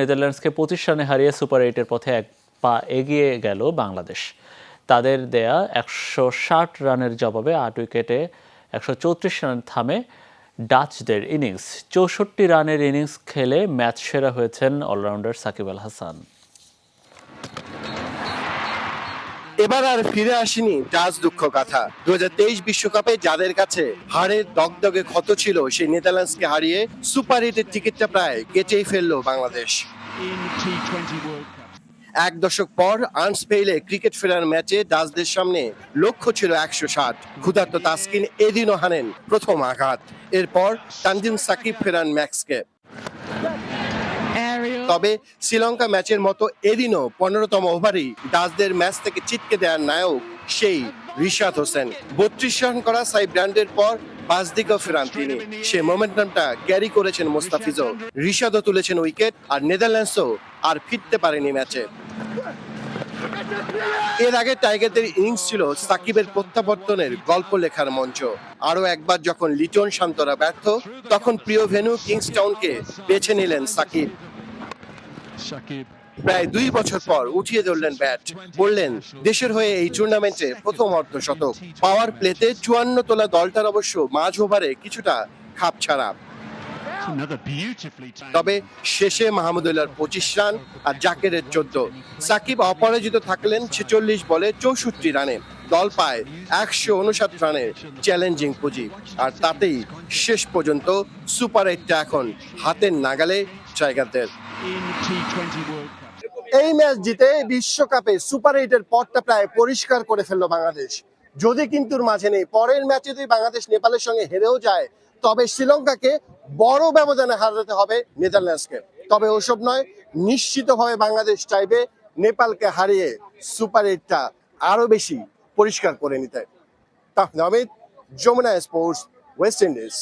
নেদারল্যান্ডসকে পঁচিশ রানে হারিয়ে সুপার এইটের পথে এক পা এগিয়ে গেল বাংলাদেশ। তাদের দেয়া একশো ষাট রানের জবাবে আট উইকেটে একশো চৌত্রিশ রান থামে ডাচদের ইনিংস। চৌষট্টি রানের ইনিংস খেলে ম্যাচ সেরা হয়েছেন অলরাউন্ডার সাকিব আল হাসান। এবার আর ফিরে আসেনি ডাচ দুঃখ কথা দু বিশ্বকাপে যাদের কাছে হারের দগদগে ক্ষত ছিল সেই নেদারল্যান্ডসকে হারিয়ে সুপার এইটের টিকিটটা প্রায় কেটেই ফেলল Bangladesh in T20 World Cup. এক দশক পর আর্নসপেইলে ক্রিকেট ফেরার ম্যাচে ডাচদের সামনে লক্ষ্য ছিল একশো ষাট ক্ষুধার্ত তাসকিন এদিনও হানেন প্রথম আঘাত এরপর তানজিম সাকিব ফেরান ম্যাক্সকে. তবে শ্রীলঙ্কা ম্যাচের মতো এদিনও পনেরোতম ওভারেই ডাচদের ম্যাচ থেকে চিটকে দেওয়ার নায়ক সেই রিশাদ হোসেন। বত্রিশ রান করা সাই ব্র্যান্ডের পর পাঁচ ফেরান তিনি। সে মোমেন্টামটা ক্যারি করেছেন মোস্তাফিজও। রিশাদও তুলেছেন উইকেট আর নেদারল্যান্ডসও আর ফিরতে পারেনি ম্যাচে। এর আগে টাইগারদের ইনিংস ছিল সাকিবের প্রত্যাবর্তনের গল্প লেখার মঞ্চ। আরও একবার যখন লিটন শান্তরা ব্যর্থ, তখন প্রিয় ভেনু কিংসটাউনকে বেছে নিলেন সাকিব. প্রায় দুই বছর পর উঠিয়ে ধরলেন ব্যাট। বললেন, দেশের হয়ে এই টুর্নামেন্টে প্রথম অর্ধ শতক। পাওয়ার প্লেতে চুয়ান্ন তোলা দলটার অবশ্য মাঝ ওভারে কিছুটা খাপ ছাড়া. তবে শেষে মাহমুদুল্লাহর পঁচিশ রান আর জাকেরের চোদ্দ। সাকিব অপরাজিত থাকলেন ছেচল্লিশ বলে চৌষট্টি রানে। দল পায় একশো উনষাট রানের চ্যালেঞ্জিং পুঁজি। আর তাতেই শেষ পর্যন্ত সুপার এইটটা এখন হাতের নাগালে টাইগারদের in T20 World Cup. এই ম্যাচ জিতে বিশ্বকাপে সুপার এইটের পথটা প্রায় পরিষ্কার করে ফেলল বাংলাদেশ। যদি কিন্তু মাঝে নেই পরের ম্যাচে যদি বাংলাদেশ নেপালের সঙ্গে হেরেও যায় তবে শ্রীলঙ্কাকে বড় ব্যবধানে হারাতে হবে নেদারল্যান্ডসকে। তবে ওসব নয়, নিশ্চিতভাবে বাংলাদেশ চাইবে নেপালকে হারিয়ে সুপার এইটটা আরও বেশি পরিষ্কার করে নিতে। তাহলে Amit Jamuna sports, West Indies.